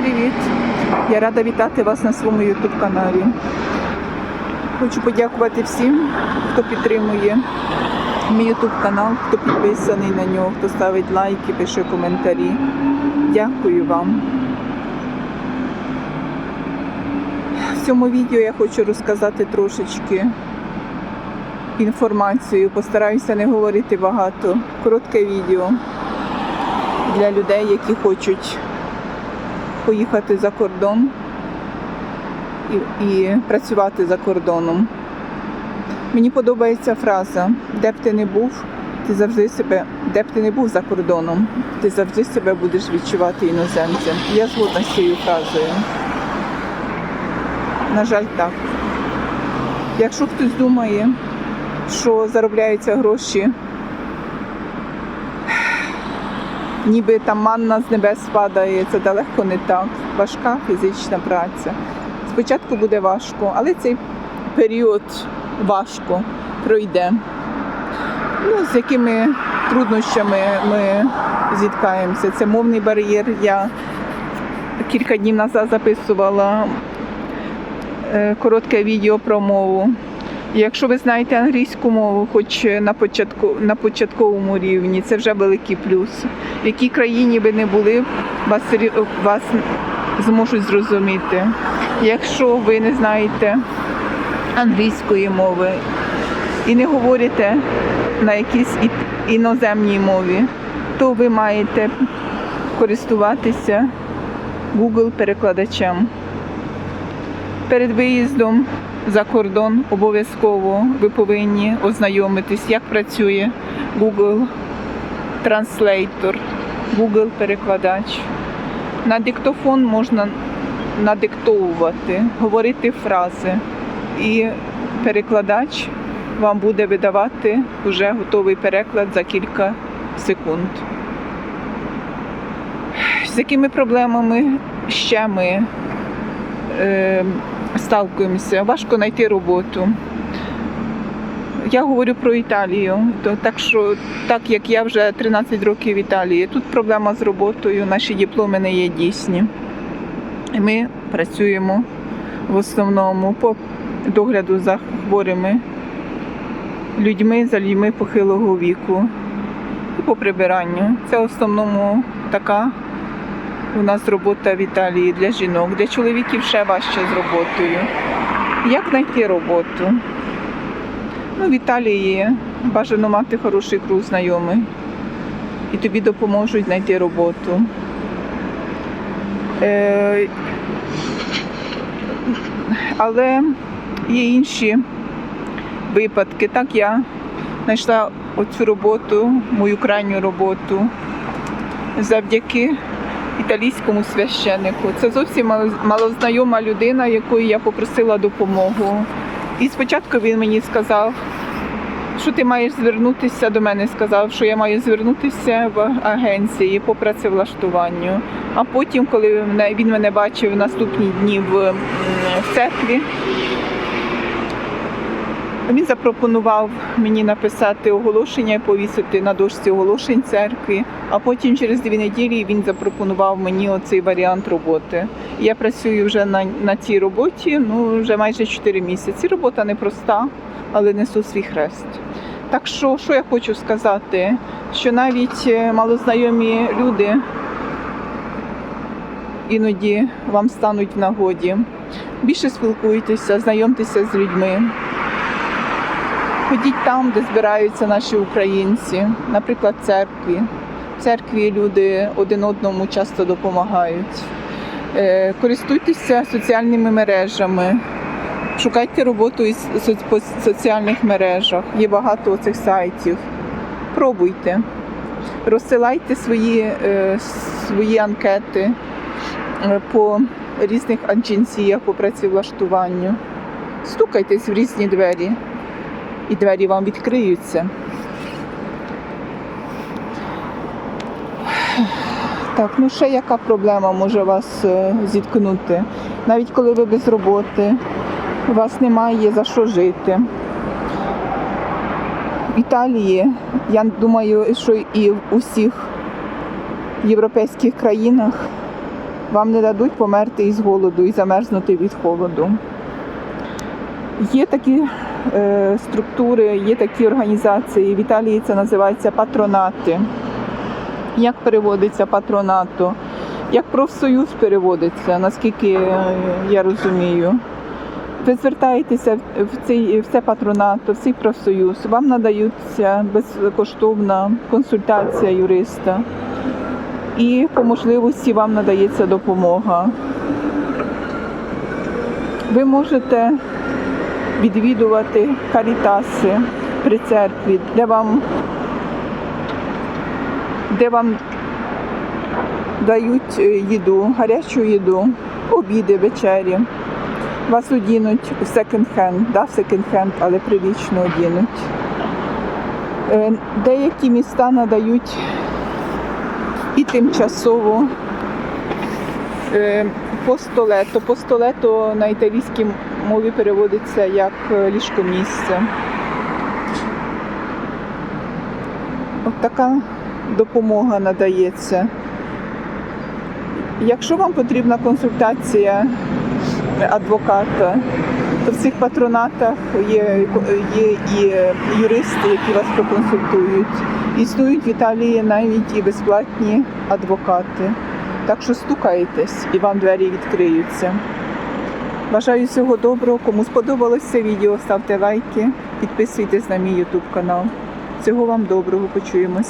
привіт! Я рада вітати вас на своєму YouTube каналі. Хочу подякувати всім, хто підтримує мій YouTube канал, хто підписаний на нього, хто ставить лайки, пише коментарі. Дякую вам. В цьому відео я хочу розказати трошечки інформацію. Постараюся не говорити багато. Коротке відео для людей, які хочуть поїхати за кордон і, і працювати за кордоном. Мені подобається фраза, де б ти не був, ти завжди себе, де б ти не був за кордоном, ти завжди себе будеш відчувати іноземцем. Я згодна з цією фразою. На жаль, так. Якщо хтось думає, що заробляються гроші ніби там манна з небес падає, це далеко не так. Важка фізична праця. Спочатку буде важко, але цей період важко пройде. Ну, з якими труднощами ми зіткаємося. Це мовний бар'єр. Я кілька днів назад записувала е, коротке відео про мову. Якщо ви знаєте англійську мову, хоч на початку на початковому рівні, це вже великий плюс. В якій країні ви не були, вас вас зможуть зрозуміти. Якщо ви не знаєте англійської мови і не говорите на якійсь іноземній мові, то ви маєте користуватися Google перекладачем. Перед виїздом за кордон обов'язково ви повинні ознайомитись, як працює Google Translator, Google перекладач. На диктофон можна надиктовувати, говорити фрази, і перекладач вам буде видавати вже готовий переклад за кілька секунд. З якими проблемами ще ми е, сталкуємося? Важко знайти роботу. Я говорю про Італію, то так що так як я вже 13 років в Італії, тут проблема з роботою, наші дипломи не є дійсні. Ми працюємо в основному по догляду за хворими людьми, за людьми похилого віку і по прибиранню. Це в основному така у нас робота в Італії для жінок, для чоловіків ще важче з роботою. Як знайти роботу? Ну, в Італії бажано мати хороший круг знайомих і тобі допоможуть знайти роботу. Е, але є інші випадки. Так я знайшла оцю роботу, мою крайню роботу завдяки італійському священнику. Це зовсім малознайома людина, якої я попросила допомогу. І спочатку він мені сказав, що ти маєш звернутися до мене, сказав, що я маю звернутися в агенції по працевлаштуванню. А потім, коли він мене бачив наступні дні в церкві, він запропонував мені написати оголошення і повісити на дошці оголошень церкви, а потім через дві неділі він запропонував мені оцей варіант роботи. Я працюю вже на, на цій роботі ну, вже майже 4 місяці. Робота непроста, але несу свій хрест. Так що, що я хочу сказати, що навіть е, малознайомі люди іноді вам стануть в нагоді. Більше спілкуйтеся, знайомтеся з людьми. Ходіть там, де збираються наші українці, наприклад, церкві. В церкві люди один одному часто допомагають. Е, Користуйтеся соціальними мережами, шукайте роботу по соціальних мережах. Є багато цих сайтів. Пробуйте, розсилайте свої, е, свої анкети е, по різних агенціях по працевлаштуванню. Стукайтесь в різні двері і двері вам відкриються. Так, ну ще яка проблема може вас е, зіткнути? Навіть коли ви без роботи, у вас немає за що жити. В Італії, я думаю, що і в усіх європейських країнах Вам не дадуть померти із голоду і замерзнути від холоду. Є такі структури, є такі організації. В Італії це називається патронати. Як переводиться патронато? Як профсоюз переводиться, наскільки е, я розумію. Ви звертаєтеся в цей в це патронато, в цей профсоюз. Вам надаються безкоштовна консультація юриста, і по можливості вам надається допомога. Ви можете відвідувати карітаси при церкві, де вам, де вам дають е, їду, гарячу їду, обіди, вечері. Вас одінуть в секонд-хенд, да, секонд-хенд, але прилічно одінуть. Е, Деякі міста надають і тимчасово постолето. Постолето на італійській мові переводиться як е, ліжкомісце. От така допомога надається. Якщо вам потрібна консультація адвоката, то в цих патронатах є, є і юристи, які вас проконсультують. Існують в Італії навіть і безплатні адвокати. Так що стукайтесь і вам двері відкриються. Бажаю всього доброго. Кому сподобалось це відео, ставте лайки, підписуйтесь на мій YouTube канал. Всього вам доброго, почуємось.